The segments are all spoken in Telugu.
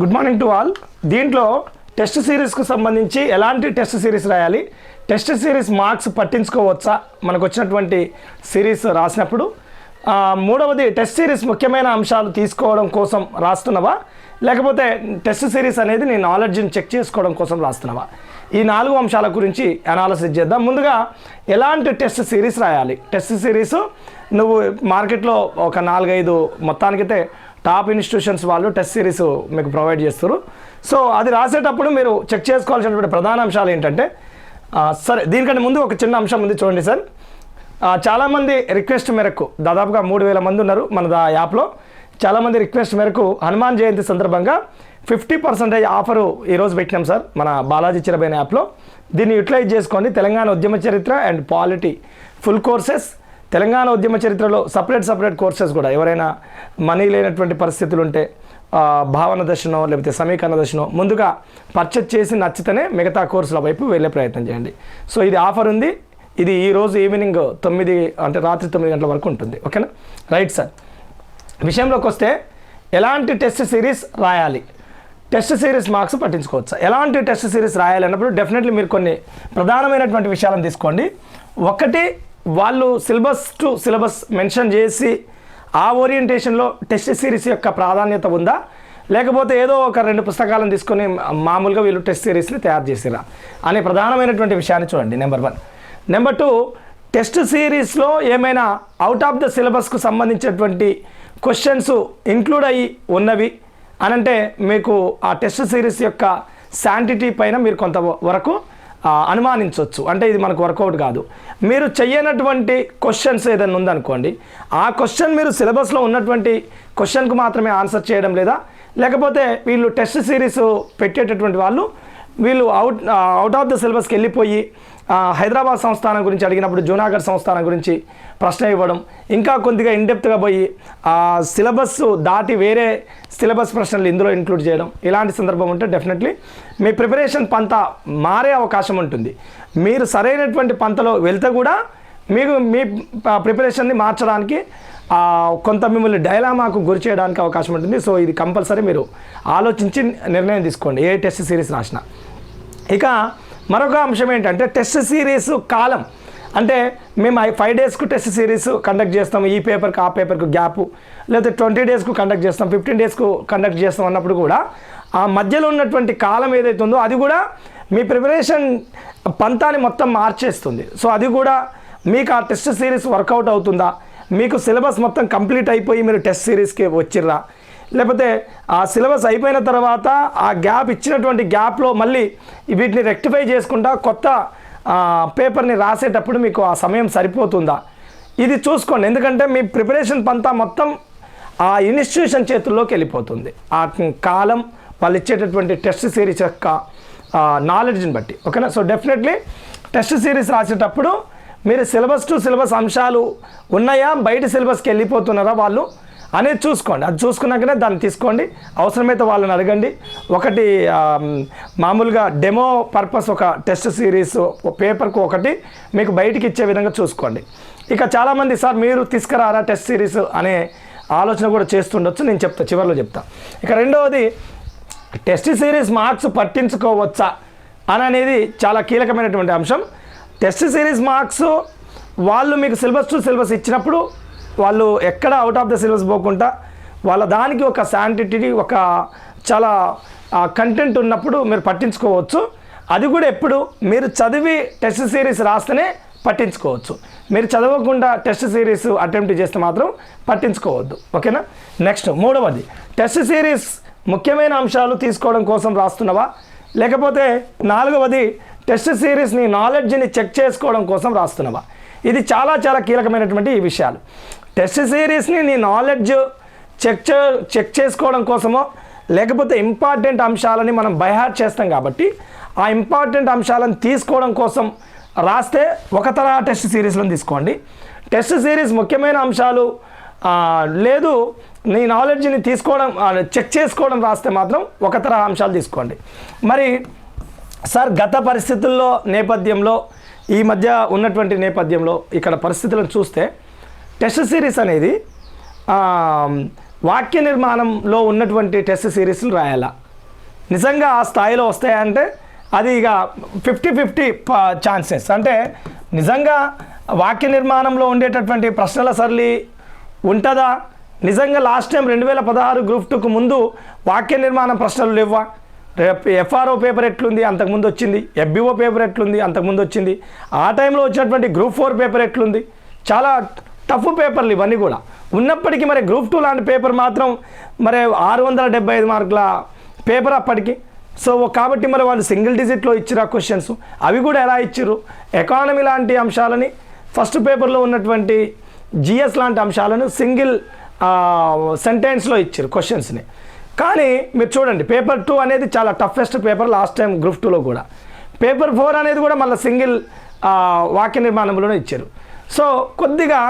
గుడ్ మార్నింగ్ టు ఆల్ దీంట్లో టెస్ట్ సిరీస్కు సంబంధించి ఎలాంటి టెస్ట్ సిరీస్ రాయాలి? టెస్ట్ సిరీస్ మార్క్స్ పట్టించుకోవచ్చా? మనకు వచ్చినటువంటి సిరీస్ రాసినప్పుడు. మూడవది టెస్ట్ సిరీస్ ముఖ్యమైన అంశాలు తీసుకోవడం కోసం రాస్తున్నావా? లేకపోతే టెస్ట్ సిరీస్ అనేది నీ నాలెడ్జ్ని చెక్ చేసుకోవడం కోసం రాస్తున్నావా? ఈ నాలుగు అంశాల గురించి అనాలసిస్ చేద్దాం. ముందుగా ఎలాంటి టెస్ట్ సిరీస్ రాయాలి? టెస్ట్ సిరీస్ నువ్వు మార్కెట్లో ఒక నాలుగైదు మొత్తానికైతే టాప్ ఇన్స్టిట్యూషన్స్ వాళ్ళు టెస్ట్ సిరీస్ మీకు ప్రొవైడ్ చేస్తారు. సో అది రాసేటప్పుడు మీరు చెక్ చేసుకోవాల్సినటువంటి ప్రధాన అంశాలు ఏంటంటే సరే దీనికంటే ముందు ఒక చిన్న అంశం ఉంది చూడండి సార్. చాలామంది రిక్వెస్ట్ మేరకు దాదాపుగా మూడు వేల మంది ఉన్నారు మన దా యాప్లో. చాలామంది రిక్వెస్ట్ మేరకు హనుమాన్ జయంతి సందర్భంగా ఫిఫ్టీ పర్సెంటేజ్ ఆఫరు ఈరోజు పెట్టినాం సార్ మన బాలాజీ చిరబైన యాప్లో. దీన్ని యూటిలైజ్ చేసుకోండి తెలంగాణ ఉద్యమ చరిత్ర and polity full courses Telangana ఉద్యమ చరిత్రలో సపరేట్ సపరేట్ కోర్సెస్ కూడా. ఎవరైనా మనీ లేనటువంటి పరిస్థితులు ఉంటే భావన దశనో లేకపోతే సమీకరణ దశనో ముందుగా పర్చేజ్ చేసి నచ్చితేనే మిగతా కోర్సుల వైపు వెళ్ళే ప్రయత్నం చేయండి. సో ఇది ఆఫర్ ఉంది. ఇది ఈరోజు ఈవినింగ్ తొమ్మిది అంటే రాత్రి తొమ్మిది గంటల వరకు ఉంటుంది. ఓకేనా? రైట్ సార్ విషయంలోకి వస్తే ఎలాంటి టెస్ట్ సిరీస్ రాయాలి? టెస్ట్ సిరీస్ మార్క్స్ పట్టించుకోవచ్చు? ఎలాంటి టెస్ట్ సిరీస్ రాయాలి అన్నప్పుడు డెఫినెట్లీ మీరు కొన్ని ప్రధానమైనటువంటి విషయాలను తీసుకోండి. ఒకటి వాళ్ళు సిలబస్ టు సిలబస్ మెన్షన్ చేసి ఆ ఓరియంటేషన్లో టెస్ట్ సిరీస్ యొక్క ప్రాధాన్యత ఉందా? లేకపోతే ఏదో ఒక రెండు పుస్తకాలను తీసుకొని మామూలుగా వీళ్ళు టెస్ట్ సిరీస్ని తయారు చేసిరా? అనే ప్రధానమైనటువంటి విషయాన్ని చూడండి number one. Number two test సిరీస్లో ఏమైనా అవుట్ ఆఫ్ ద సిలబస్కు సంబంధించినటువంటి క్వశ్చన్స్ ఇంక్లూడ్ అయ్యి ఉన్నవి? అనంటే మీకు ఆ టెస్ట్ సిరీస్ యొక్క శాంటిటీ పైన మీరు కొంత వరకు అనుమానించవచ్చు అంటే ఇది మనకు వర్కౌట్ కాదు. మీరు చెయ్యనటువంటి క్వశ్చన్స్ ఏదైనా ఉందనుకోండి ఆ క్వశ్చన్ మీరు సిలబస్లో ఉన్నటువంటి క్వశ్చన్కు మాత్రమే ఆన్సర్ చేయడం లేదా లేకపోతే వీళ్ళు టెస్ట్ సిరీస్ పెట్టేటటువంటి వాళ్ళు వీళ్ళు అవుట్ అవుట్ ఆఫ్ ద సిలబస్కి వెళ్ళిపోయి హైదరాబాద్ సంస్థానం గురించి అడిగినప్పుడు జూనాగఢ్ సంస్థానం గురించి ప్రశ్న ఇవ్వడం. ఇంకా కొద్దిగా ఇండెప్త్గా పోయి ఆ సిలబస్ దాటి వేరే సిలబస్ ప్రశ్నలు ఇందులో ఇంక్లూడ్ చేయడం. ఇలాంటి సందర్భం ఉంటే డెఫినెట్లీ మీ ప్రిపరేషన్ పంత మారే అవకాశం ఉంటుంది. మీరు సరైనటువంటి పంతలో వెళ్తే కూడా మీకు మీ ప్రిపరేషన్ని మార్చడానికి కొంత మిమ్మల్ని డైలామాకు గురి చేయడానికి అవకాశం ఉంటుంది. సో ఇది కంపల్సరీ మీరు ఆలోచించి నిర్ణయం తీసుకోండి. ఏ టెస్ట్ సిరీస్ రాసినా. ఇక మరొక అంశం ఏంటంటే టెస్ట్ సిరీస్ కాలం. అంటే మేము ఫైవ్ డేస్కు టెస్ట్ సిరీస్ కండక్ట్ చేస్తాం. ఈ పేపర్కి ఆ పేపర్కు గ్యాప్ లేకపోతే ట్వంటీ డేస్కు కండక్ట్ చేస్తాం. ఫిఫ్టీన్ డేస్కు కండక్ట్ చేస్తాం అన్నప్పుడు కూడా ఆ మధ్యలో ఉన్నటువంటి కాలం ఏదైతే ఉందో అది కూడా మీ ప్రిపరేషన్ పంతాన్ని మొత్తం మార్చేస్తుంది. సో అది కూడా మీకు ఆ టెస్ట్ సిరీస్ వర్కౌట్ అవుతుందా? మీకు సిలబస్ మొత్తం కంప్లీట్ అయిపోయి మీరు టెస్ట్ సిరీస్కి వచ్చిర్రా? లేకపోతే ఆ సిలబస్ అయిపోయిన తర్వాత ఆ గ్యాప్ ఇచ్చినటువంటి గ్యాప్లో మళ్ళీ వీటిని రెక్టిఫై చేసుకుంటా కొత్త పేపర్ని రాసేటప్పుడు మీకు ఆ సమయం సరిపోతుందా? ఇది చూసుకోండి. ఎందుకంటే మీ ప్రిపరేషన్ పంతా మొత్తం ఆ ఇన్స్టిట్యూషన్ చేతుల్లోకి వెళ్ళిపోతుంది. ఆ కాలం వాళ్ళు ఇచ్చేటటువంటి టెస్ట్ సిరీస్ యొక్క నాలెడ్జ్ని బట్టి. ఓకేనా? సో డెఫినెట్లీ టెస్ట్ సిరీస్ రాసేటప్పుడు మీరు సిలబస్ టు సిలబస్ అంశాలు ఉన్నాయా? బయట సిలబస్కి వెళ్ళిపోతున్నారా వాళ్ళు? అనేది చూసుకోండి. అది చూసుకున్నాకనే దాన్ని తీసుకోండి. అవసరమైతే వాళ్ళని అడగండి. ఒకటి మామూలుగా డెమో పర్పస్ ఒక టెస్ట్ సిరీస్ పేపర్కు ఒకటి మీకు బయటికి ఇచ్చే విధంగా చూసుకోండి. ఇక చాలామంది సార్ మీరు తీసుకురారా టెస్ట్ సిరీస్? అనే ఆలోచన కూడా చేస్తుండొచ్చు. నేను చెప్తా చివరిలో చెప్తా. ఇక రెండవది టెస్ట్ సిరీస్ మార్క్స్ పట్టించుకోవచ్చా? అని అనేది చాలా కీలకమైనటువంటి అంశం. టెస్ట్ సిరీస్ మార్క్స్ వాళ్ళు మీకు సిలబస్ టు సిలబస్ ఇచ్చినప్పుడు వాళ్ళు ఎక్కడ అవుట్ ఆఫ్ ద సిలబస్ పోకుండా వాళ్ళ దానికి ఒక శాంటిటీ ఒక చాలా కంటెంట్ ఉన్నప్పుడు మీరు పట్టించుకోవచ్చు. అది కూడా ఎప్పుడు మీరు చదివి టెస్ట్ సిరీస్ రాస్తేనే పట్టించుకోవచ్చు. మీరు చదవకుండా టెస్ట్ సిరీస్ అటెంప్ట్ చేస్తే మాత్రం పట్టించుకోవద్దు. ఓకేనా? నెక్స్ట్ మూడవది. టెస్ట్ సిరీస్ ముఖ్యమైన అంశాలు తీసుకోవడం కోసం రాస్తున్నావా? లేకపోతే నాలుగవది టెస్ట్ సిరీస్ని నాలెడ్జ్ని చెక్ చేసుకోవడం కోసం రాస్తున్నావా? ఇది చాలా చాలా కీలకమైనటువంటి ఈ విషయాలు. టెస్ట్ సిరీస్ని నీ నాలెడ్జ్ చెక్ చే చెక్ చేసుకోవడం కోసమో లేకపోతే ఇంపార్టెంట్ అంశాలని మనం బైహార్ట్ చేస్తాం కాబట్టి ఆ ఇంపార్టెంట్ అంశాలను తీసుకోవడం కోసం రాస్తే ఒక తరహా టెస్ట్ సిరీస్లను తీసుకోండి. టెస్ట్ సిరీస్ ముఖ్యమైన అంశాలు లేదు నీ నాలెడ్జ్ని తీసుకోవడం చెక్ చేసుకోవడం రాస్తే మాత్రం ఒక తరహా అంశాలు తీసుకోండి. మరి సార్ గత పరిస్థితుల్లో నేపథ్యంలో ఈ మధ్య ఉన్నటువంటి నేపథ్యంలో ఇక్కడ పరిస్థితులను చూస్తే టెస్ట్ సిరీస్ అనేది వాక్య నిర్మాణంలో ఉన్నటువంటి టెస్ట్ సిరీస్లు రాయాలా. నిజంగా ఆ స్థాయిలో వస్తాయంటే అది ఇక ఫిఫ్టీ ఫిఫ్టీ ఛాన్సెస్. అంటే నిజంగా వాక్య నిర్మాణంలో ఉండేటటువంటి ప్రశ్నల సరళి ఉంటుందా? నిజంగా లాస్ట్ టైం రెండు వేల పదహారు గ్రూప్ టూకు ముందు వాక్య నిర్మాణం ప్రశ్నలు లేవా ఎఫ్ఆర్ఓ పేపర్ ఎట్లుంది? అంతకుముందు వచ్చింది. ఎఫ్బిఓ పేపర్ ఎట్లుంది? అంతకుముందు వచ్చింది. ఆ టైంలో వచ్చినటువంటి గ్రూప్ ఫోర్ పేపర్ ఎట్లుంది? చాలా టఫ్ పేపర్లు ఇవన్నీ కూడా. ఉన్నప్పటికీ మరి గ్రూప్ టూ లాంటి పేపర్ మాత్రం మరి ఆరు వందల డెబ్బై ఐదు మార్కుల పేపర్ అప్పటికి. సో కాబట్టి మరి వాళ్ళు సింగిల్ డిజిట్లో ఇచ్చిన క్వశ్చన్స్ అవి కూడా ఎలా ఇచ్చారు ఎకానమీ లాంటి అంశాలని ఫస్ట్ పేపర్లో ఉన్నటువంటి జిఎస్ లాంటి అంశాలను సింగిల్ సెంటెన్స్లో ఇచ్చారు క్వశ్చన్స్ని కానీ మీరు చూడండి పేపర్ టూ అనేది చాలా toughest paper last time group టూలో కూడా. పేపర్ ఫోర్ అనేది కూడా మళ్ళీ సింగిల్ వాక్య నిర్మాణంలోనే ఇచ్చారు సో కొద్దిగా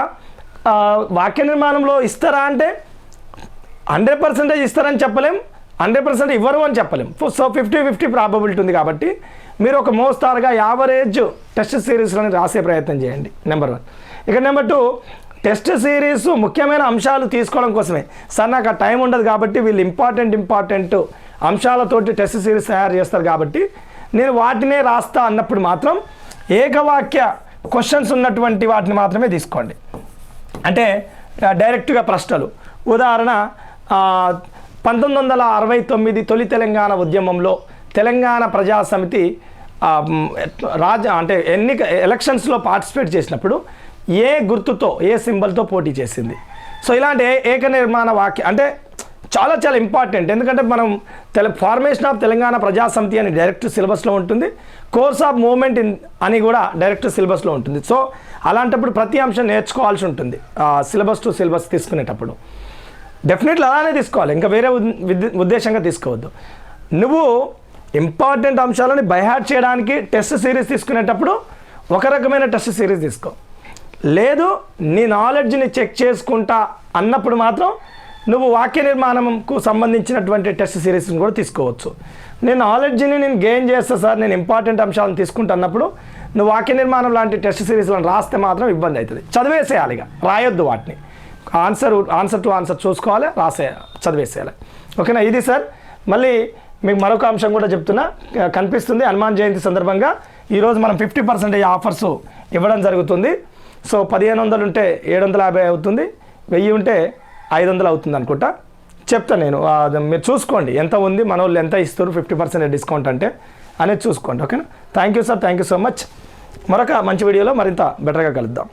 వాక్య నిర్మాణంలో ఇస్తారా అంటే హండ్రెడ్ పర్సెంటేజ్ ఇస్తారని చెప్పలేం. హండ్రెడ్ పర్సెంట్ ఇవ్వరు అని చెప్పలేం. సో ఫిఫ్టీ ఫిఫ్టీ ప్రాబబిలిటీ ఉంది కాబట్టి మీరు ఒక మోస్తారుగా యావరేజ్ టెస్ట్ సిరీస్లను రాసే ప్రయత్నం చేయండి. నెంబర్ వన్ ఇక నెంబర్ టూ టెస్ట్ సిరీస్ ముఖ్యమైన అంశాలు తీసుకోవడం కోసమే. సార్ నాకు ఆ టైం ఉండదు కాబట్టి వీళ్ళు ఇంపార్టెంట్ ఇంపార్టెంట్ అంశాలతోటి టెస్ట్ సిరీస్ తయారు చేస్తారు కాబట్టి నేను వాటినే రాస్తా అన్నప్పుడు మాత్రం ఏకవాక్య క్వశ్చన్స్ ఉన్నటువంటి వాటిని మాత్రమే తీసుకోండి. అంటే డైరెక్ట్గా ప్రశ్నలు. ఉదాహరణ పంతొమ్మిది వందల అరవై తొమ్మిది తొలి తెలంగాణ ఉద్యమంలో తెలంగాణ ప్రజా సమితి రాజ అంటే ఎన్నిక ఎలక్షన్స్లో పార్టిసిపేట్ చేసినప్పుడు ఏ గుర్తుతో ఏ సింబల్తో పోటీ చేసింది. సో ఇలాంటి ఏక నిర్మాణ వాక్య అంటే చాలా చాలా ఇంపార్టెంట్ ఎందుకంటే మనం తెల ఫార్మేషన్ ఆఫ్ తెలంగాణ ప్రజాసమితి అని డైరెక్ట్ సిలబస్లో ఉంటుంది. కోర్స్ ఆఫ్ మూమెంట్ ఇన్ అని కూడా డైరెక్ట్ సిలబస్లో ఉంటుంది. సో అలాంటప్పుడు ప్రతి అంశం నేర్చుకోవాల్సి ఉంటుంది. సిలబస్ టు సిలబస్ తీసుకునేటప్పుడు. డెఫినెట్లీ అలానే తీసుకోవాలి. ఇంకా వేరే ఉద్దేశంగా తీసుకోవద్దు. నువ్వు ఇంపార్టెంట్ అంశాలని బైహార్ట్ చేయడానికి టెస్ట్ సిరీస్ తీసుకునేటప్పుడు ఒక రకమైన టెస్ట్ సిరీస్ తీసుకో. లేదు నీ నాలెడ్జ్ని చెక్ చేసుకుంటా అన్నప్పుడు మాత్రం నువ్వు వాక్య నిర్మాణంకు సంబంధించినటువంటి టెస్ట్ సిరీస్ని కూడా తీసుకోవచ్చు. నేను నాలెడ్జ్ని నేను గెయిన్ చేస్తా సార్ నేను ఇంపార్టెంట్ అంశాలను తీసుకుంటున్నప్పుడు నువ్వు వాక్య నిర్మాణం లాంటి టెస్ట్ సిరీస్లను రాస్తే మాత్రం ఇబ్బంది అవుతుంది. చదివేసేయాలి ఇక రాయొద్దు వాటిని. ఆన్సర్ ఆన్సర్ టు ఆన్సర్ చూసుకోవాలి రాసే చదివేసేయాలి. ఓకేనా? ఇది సార్. మళ్ళీ మీకు మరొక అంశం కూడా చెప్తున్నా. కనిపిస్తుంది హనుమాన్ జయంతి సందర్భంగా. ఈరోజు మనం ఫిఫ్టీ పర్సెంటేజ్ ఆఫర్స్ ఇవ్వడం జరుగుతుంది. సో పదిహేను వందలు ఉంటే ఏడు వందల యాభై అవుతుంది. వెయ్యి ఉంటే ఐదు వందలు అవుతుంది అనుకుంటా. చెప్తాను నేను. మీరు చూసుకోండి. ఎంత ఉంది మన వాళ్ళు ఎంత ఇస్తారు ఫిఫ్టీ పర్సెంట్ డిస్కౌంట్ అంటే అనేది చూసుకోండి ఓకేనా? Thank you sir thank you so much మరొక మంచి వీడియోలో మరింత బెటర్గా కలుద్దాం.